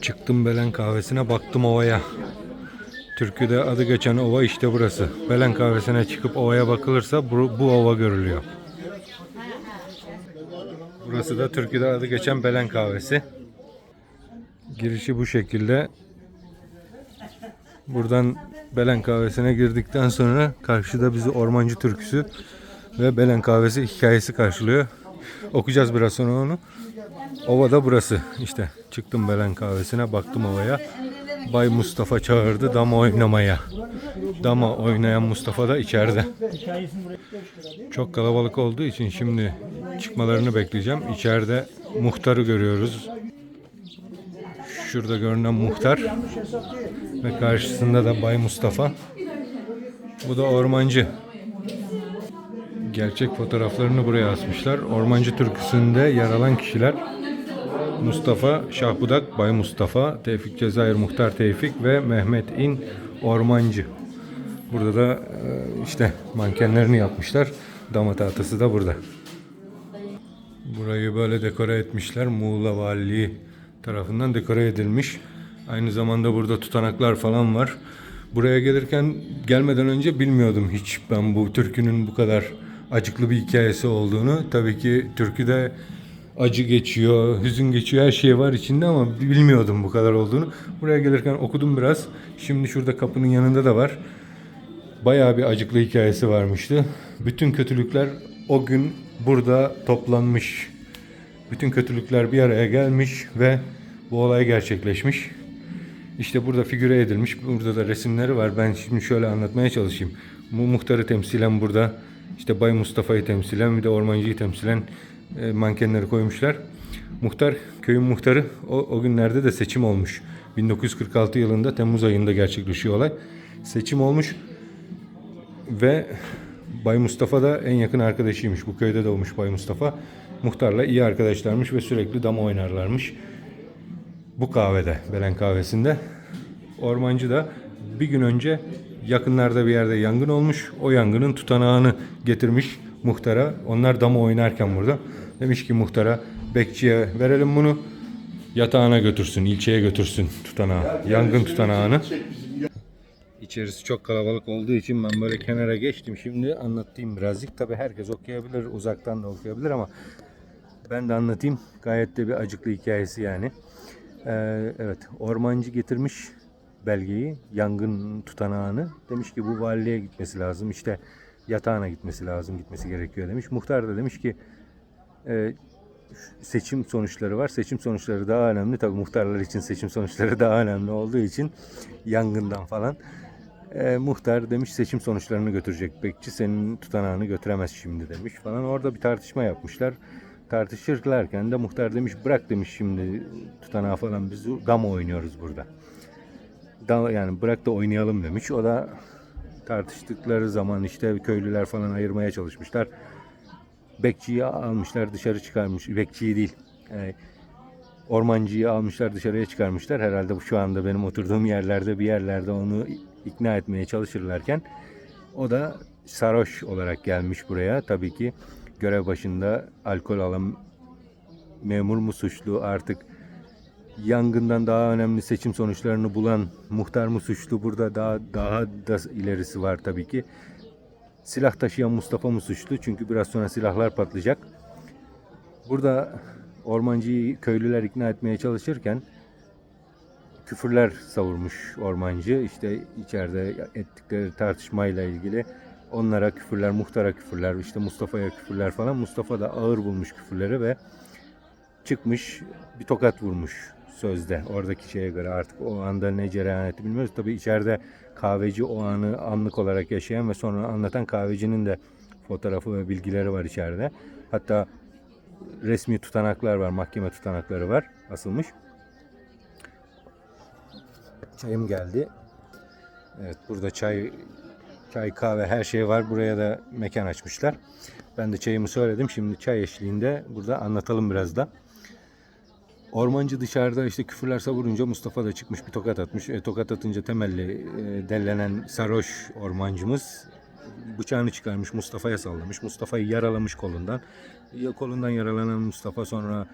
Çıktım Belen kahvesine baktım ovaya. Türküde adı geçen ova işte burası. Belen kahvesine çıkıp ovaya bakılırsa bu, bu ova görülüyor. Burası da Türkiye'de adı geçen Belen kahvesi. Girişi bu şekilde. Buradan Belen kahvesine girdikten sonra karşıda bizi Ormancı türküsü ve Belen kahvesi hikayesi karşılıyor. Okuyacağız biraz sonra onu. Ova da burası. İşte çıktım Belen kahvesine baktım ovaya. Bay Mustafa çağırdı dama oynamaya. Dama oynayan Mustafa da içeride. Çok kalabalık olduğu için şimdi çıkmalarını bekleyeceğim. İçeride muhtarı görüyoruz. Şurada görünen muhtar ve karşısında da Bay Mustafa. Bu da ormancı. Gerçek fotoğraflarını buraya asmışlar. Ormancı türküsünde yer alan kişiler Mustafa Şahbudak, Bay Mustafa, Tevfik Cezayir Muhtar Tevfik ve Mehmet İn Ormancı. Burada da e, işte mankenlerini yapmışlar. Dama tahtası da burada. Burayı böyle dekore etmişler. Muğla Valiliği tarafından dekore edilmiş. Aynı zamanda burada tutanaklar falan var. Buraya gelirken gelmeden önce bilmiyordum hiç ben bu türkünün bu kadar acıklı bir hikayesi olduğunu. Tabii ki türküde acı geçiyor, hüzün geçiyor, her şey var içinde ama bilmiyordum bu kadar olduğunu. Buraya gelirken okudum biraz. Şimdi şurada kapının yanında da var. Bayağı bir acıklı hikayesi varmıştı. Bütün kötülükler o gün burada toplanmış. Bütün kötülükler bir araya gelmiş ve bu olay gerçekleşmiş. İşte burada figüre edilmiş. Burada da resimleri var. Ben şimdi şöyle anlatmaya çalışayım. Bu muhtarı temsilen burada işte Bay Mustafa'yı temsilen bir de ormancıyı temsilen e, mankenleri koymuşlar. Muhtar, köyün muhtarı o, o günlerde de seçim olmuş. 1946 yılında Temmuz ayında gerçekleşiyor olay. Seçim olmuş ve Bay Mustafa da en yakın arkadaşıymış. Bu köyde doğmuş Bay Mustafa. Muhtarla iyi arkadaşlarmış ve sürekli dama oynarlarmış. Bu kahvede, Belen kahvesinde. Ormancı da bir gün önce yakınlarda bir yerde yangın olmuş. O yangının tutanağını getirmiş muhtara. Onlar dama oynarken burada. Demiş ki muhtara bekçiye verelim bunu. Yatağına götürsün, ilçeye götürsün tutanağı. Yangın tutanağını. İçerisi çok kalabalık olduğu için ben böyle kenara geçtim. Şimdi anlatayım birazcık. Tabii herkes okuyabilir, uzaktan da okuyabilir ama ben de anlatayım. Gayet de bir acıklı hikayesi yani. Ee, evet, ormancı getirmiş belgeyi, yangın tutanağını. Demiş ki bu valiliğe gitmesi lazım. İşte yatağına gitmesi lazım, gitmesi gerekiyor demiş. Muhtar da demiş ki e, seçim sonuçları var. Seçim sonuçları daha önemli. Tabii muhtarlar için seçim sonuçları daha önemli olduğu için yangından falan. E, muhtar demiş seçim sonuçlarını götürecek bekçi senin tutanağını götüremez şimdi demiş falan. Orada bir tartışma yapmışlar. Tartışırlarken de muhtar demiş bırak demiş şimdi tutanağı falan biz dama oynuyoruz burada. Yani bırak da oynayalım demiş. O da tartıştıkları zaman işte köylüler falan ayırmaya çalışmışlar. Bekçiyi almışlar dışarı çıkarmış. Bekçiyi değil. e, ormancıyı almışlar dışarıya çıkarmışlar. Herhalde şu anda benim oturduğum yerlerde bir yerlerde onu ikna etmeye çalışırlarken o da sarhoş olarak gelmiş buraya. Tabii ki görev başında alkol alan memur mu suçlu artık yangından daha önemli seçim sonuçlarını bulan muhtar mı suçlu burada daha daha da ilerisi var tabii ki. Silah taşıyan Mustafa mı suçlu? Çünkü biraz sonra silahlar patlayacak. Burada ormancıyı köylüler ikna etmeye çalışırken küfürler savurmuş ormancı. İşte içeride ettikleri tartışmayla ilgili onlara küfürler, muhtara küfürler, işte Mustafa'ya küfürler falan. Mustafa da ağır bulmuş küfürleri ve çıkmış bir tokat vurmuş sözde. Oradaki şeye göre artık o anda ne cereyan etti bilmiyoruz. Tabii içeride kahveci o anı anlık olarak yaşayan ve sonra anlatan kahvecinin de fotoğrafı ve bilgileri var içeride. Hatta resmi tutanaklar var, mahkeme tutanakları var asılmış. Çayım geldi. Evet burada çay çay kahve her şey var. Buraya da mekan açmışlar. Ben de çayımı söyledim. Şimdi çay eşliğinde burada anlatalım biraz da. Ormancı dışarıda işte küfürler savurunca Mustafa da çıkmış bir tokat atmış. E, tokat atınca temelli e, dellenen sarhoş ormancımız bıçağını çıkarmış Mustafa'ya sallamış. Mustafa'yı yaralamış kolundan. Ya kolundan yaralanan Mustafa sonra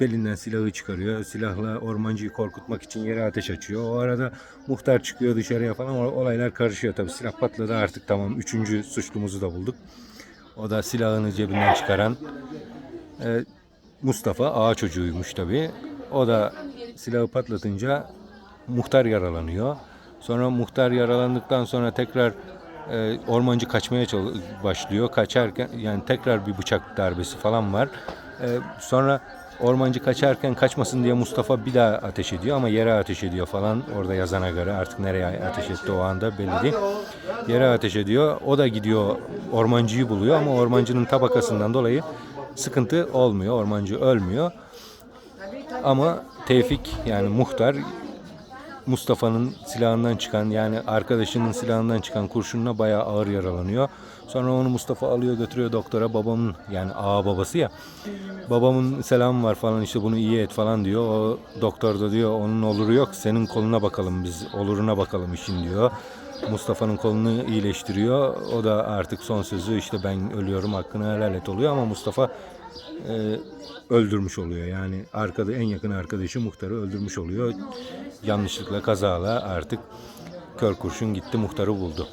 belinden silahı çıkarıyor. Silahla ormancıyı korkutmak için yere ateş açıyor. O arada muhtar çıkıyor dışarıya falan. Olaylar karışıyor tabii. Silah patladı artık tamam. Üçüncü suçlumuzu da bulduk. O da silahını cebinden çıkaran e, Mustafa ağa çocuğuymuş tabii. O da silahı patlatınca muhtar yaralanıyor. Sonra muhtar yaralandıktan sonra tekrar e, ormancı kaçmaya başlıyor. Kaçarken yani tekrar bir bıçak darbesi falan var. E, sonra ormancı kaçarken kaçmasın diye Mustafa bir daha ateş ediyor ama yere ateş ediyor falan. Orada yazana göre artık nereye ateş etti o anda belli değil. Yere ateş ediyor. O da gidiyor ormancıyı buluyor ama ormancının tabakasından dolayı sıkıntı olmuyor. Ormancı ölmüyor. Ama Tevfik yani muhtar Mustafa'nın silahından çıkan yani arkadaşının silahından çıkan kurşunla bayağı ağır yaralanıyor. Sonra onu Mustafa alıyor götürüyor doktora babamın yani ağa babası ya. Babamın selamı var falan işte bunu iyi et falan diyor. O doktor da diyor onun oluru yok senin koluna bakalım biz oluruna bakalım işin diyor. Mustafa'nın kolunu iyileştiriyor. O da artık son sözü işte ben ölüyorum hakkını helal et oluyor ama Mustafa e, öldürmüş oluyor. Yani arkada en yakın arkadaşı muhtarı öldürmüş oluyor. Yanlışlıkla kazala artık kör kurşun gitti muhtarı buldu.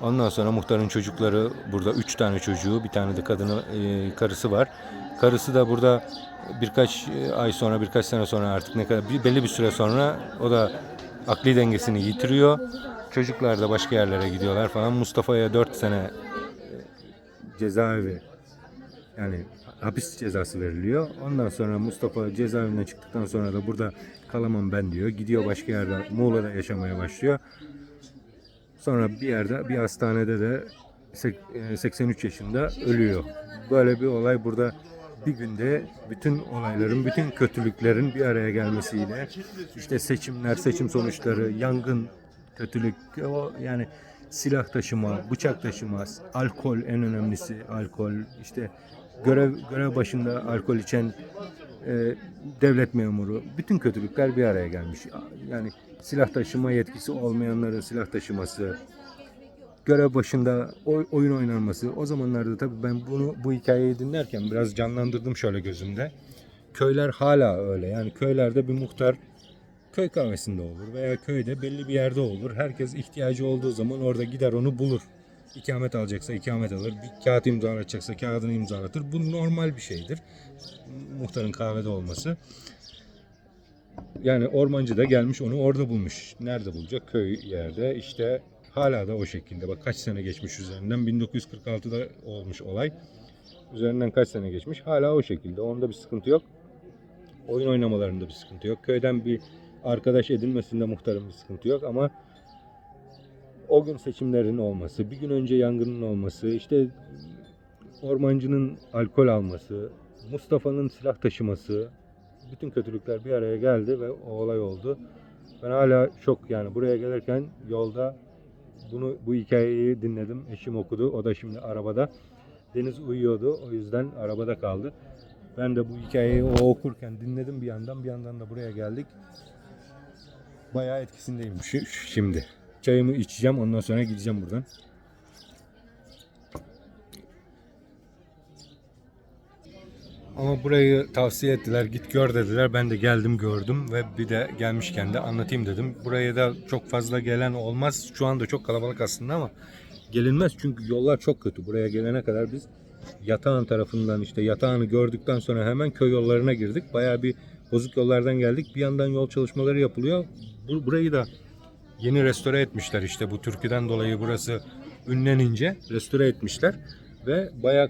Ondan sonra muhtarın çocukları burada üç tane çocuğu bir tane de kadını e, karısı var. Karısı da burada birkaç e, ay sonra birkaç sene sonra artık ne kadar belli bir süre sonra o da akli dengesini yitiriyor. Çocuklar da başka yerlere gidiyorlar falan. Mustafa'ya 4 sene e, cezaevi yani hapis cezası veriliyor. Ondan sonra Mustafa cezaevinden çıktıktan sonra da burada kalamam ben diyor. Gidiyor başka yerde Muğla'da yaşamaya başlıyor. Sonra bir yerde bir hastanede de sek- e, 83 yaşında ölüyor. Böyle bir olay burada bir günde bütün olayların, bütün kötülüklerin bir araya gelmesiyle işte seçimler, seçim sonuçları, yangın, kötülük, o yani silah taşıma, bıçak taşıma, alkol en önemlisi, alkol, işte görev görev başında alkol içen e, devlet memuru, bütün kötülükler bir araya gelmiş. Yani silah taşıma yetkisi olmayanların silah taşıması, görev başında oy- oyun oynanması. O zamanlarda tabii ben bunu bu hikayeyi dinlerken biraz canlandırdım şöyle gözümde. Köyler hala öyle. Yani köylerde bir muhtar köy kahvesinde olur veya köyde belli bir yerde olur. Herkes ihtiyacı olduğu zaman orada gider onu bulur. İkamet alacaksa ikamet alır. Bir kağıt imzalatacaksa kağıdını imzalatır. Bu normal bir şeydir. Muhtarın kahvede olması. Yani ormancı da gelmiş onu orada bulmuş. Nerede bulacak? Köy yerde. İşte hala da o şekilde. Bak kaç sene geçmiş üzerinden. 1946'da olmuş olay. Üzerinden kaç sene geçmiş. Hala o şekilde. Onda bir sıkıntı yok. Oyun oynamalarında bir sıkıntı yok. Köyden bir arkadaş edinmesinde muhtarın bir sıkıntı yok ama o gün seçimlerin olması, bir gün önce yangının olması, işte ormancının alkol alması, Mustafa'nın silah taşıması, bütün kötülükler bir araya geldi ve o olay oldu. Ben hala şok yani buraya gelirken yolda bunu bu hikayeyi dinledim. Eşim okudu. O da şimdi arabada. Deniz uyuyordu. O yüzden arabada kaldı. Ben de bu hikayeyi o okurken dinledim bir yandan. Bir yandan da buraya geldik. Bayağı etkisindeyim şu- şimdi. Çayımı içeceğim. Ondan sonra gideceğim buradan. Ama burayı tavsiye ettiler. Git gör dediler. Ben de geldim gördüm ve bir de gelmişken de anlatayım dedim. Buraya da çok fazla gelen olmaz. Şu anda çok kalabalık aslında ama gelinmez çünkü yollar çok kötü. Buraya gelene kadar biz yatağın tarafından işte yatağını gördükten sonra hemen köy yollarına girdik. Bayağı bir bozuk yollardan geldik. Bir yandan yol çalışmaları yapılıyor. Bu, burayı da yeni restore etmişler işte bu türküden dolayı burası ünlenince restore etmişler ve bayağı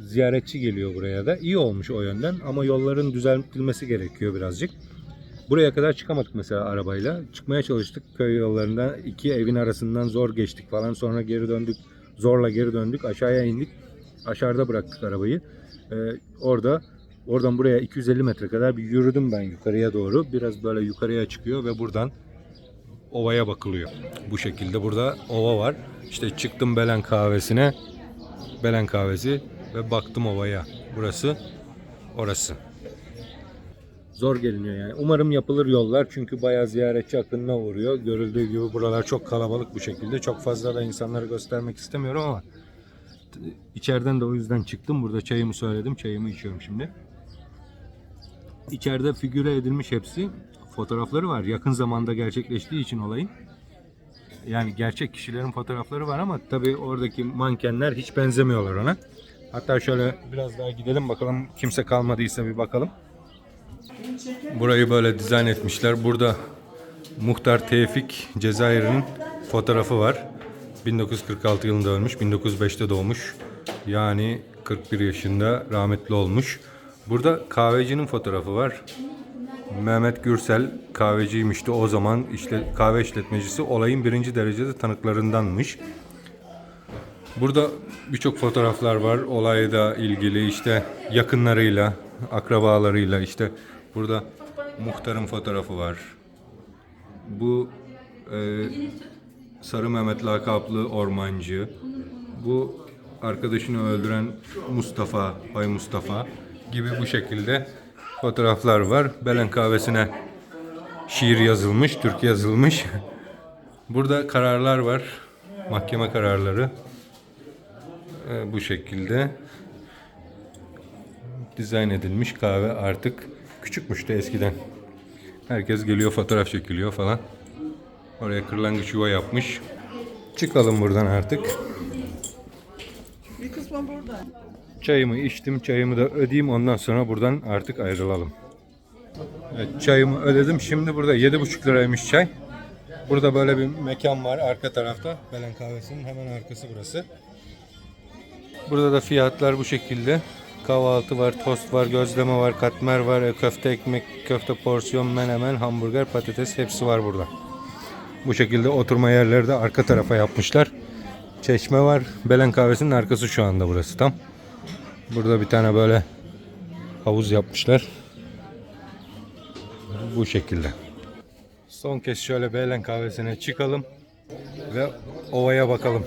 ziyaretçi geliyor buraya da. İyi olmuş o yönden ama yolların düzeltilmesi gerekiyor birazcık. Buraya kadar çıkamadık mesela arabayla. Çıkmaya çalıştık köy yollarında. iki evin arasından zor geçtik falan. Sonra geri döndük. Zorla geri döndük. Aşağıya indik. Aşağıda bıraktık arabayı. Ee, orada oradan buraya 250 metre kadar bir yürüdüm ben yukarıya doğru. Biraz böyle yukarıya çıkıyor ve buradan ovaya bakılıyor. Bu şekilde burada ova var. İşte çıktım Belen kahvesine. Belen kahvesi ve baktım ovaya. Burası orası. Zor geliniyor yani. Umarım yapılır yollar çünkü bayağı ziyaretçi akınına uğruyor. Görüldüğü gibi buralar çok kalabalık bu şekilde. Çok fazla da insanları göstermek istemiyorum ama içeriden de o yüzden çıktım. Burada çayımı söyledim. Çayımı içiyorum şimdi. İçeride figüre edilmiş hepsi. Fotoğrafları var. Yakın zamanda gerçekleştiği için olayın. Yani gerçek kişilerin fotoğrafları var ama tabii oradaki mankenler hiç benzemiyorlar ona. Hatta şöyle biraz daha gidelim bakalım kimse kalmadıysa bir bakalım. Burayı böyle dizayn etmişler. Burada Muhtar Tevfik Cezayir'in fotoğrafı var. 1946 yılında ölmüş, 1905'te doğmuş. Yani 41 yaşında rahmetli olmuş. Burada kahvecinin fotoğrafı var. Mehmet Gürsel kahveciymişti o zaman işte kahve işletmecisi olayın birinci derecede tanıklarındanmış. Burada birçok fotoğraflar var olayla ilgili işte yakınlarıyla, akrabalarıyla işte burada muhtarın fotoğrafı var. Bu e, Sarı Mehmet lakaplı ormancı. Bu arkadaşını öldüren Mustafa, Bay Mustafa gibi bu şekilde fotoğraflar var. Belen kahvesine şiir yazılmış, türkü yazılmış. Burada kararlar var. Mahkeme kararları. Ee, bu şekilde dizayn edilmiş kahve artık küçükmüş de eskiden. Herkes geliyor fotoğraf çekiliyor falan. Oraya kırlangıç yuva yapmış. Çıkalım buradan artık. Bir kısmı burada. Çayımı içtim, çayımı da ödeyeyim ondan sonra buradan artık ayrılalım. Evet, çayımı ödedim. Şimdi burada 7,5 liraymış çay. Burada böyle bir mekan var arka tarafta. Belen kahvesinin hemen arkası burası. Burada da fiyatlar bu şekilde. Kahvaltı var, tost var, gözleme var, katmer var, e, köfte ekmek, köfte porsiyon, menemen, hamburger, patates hepsi var burada. Bu şekilde oturma yerleri de arka tarafa yapmışlar. Çeşme var. Belen kahvesinin arkası şu anda burası tam. Burada bir tane böyle havuz yapmışlar. Bu şekilde. Son kez şöyle Belen kahvesine çıkalım ve ovaya bakalım.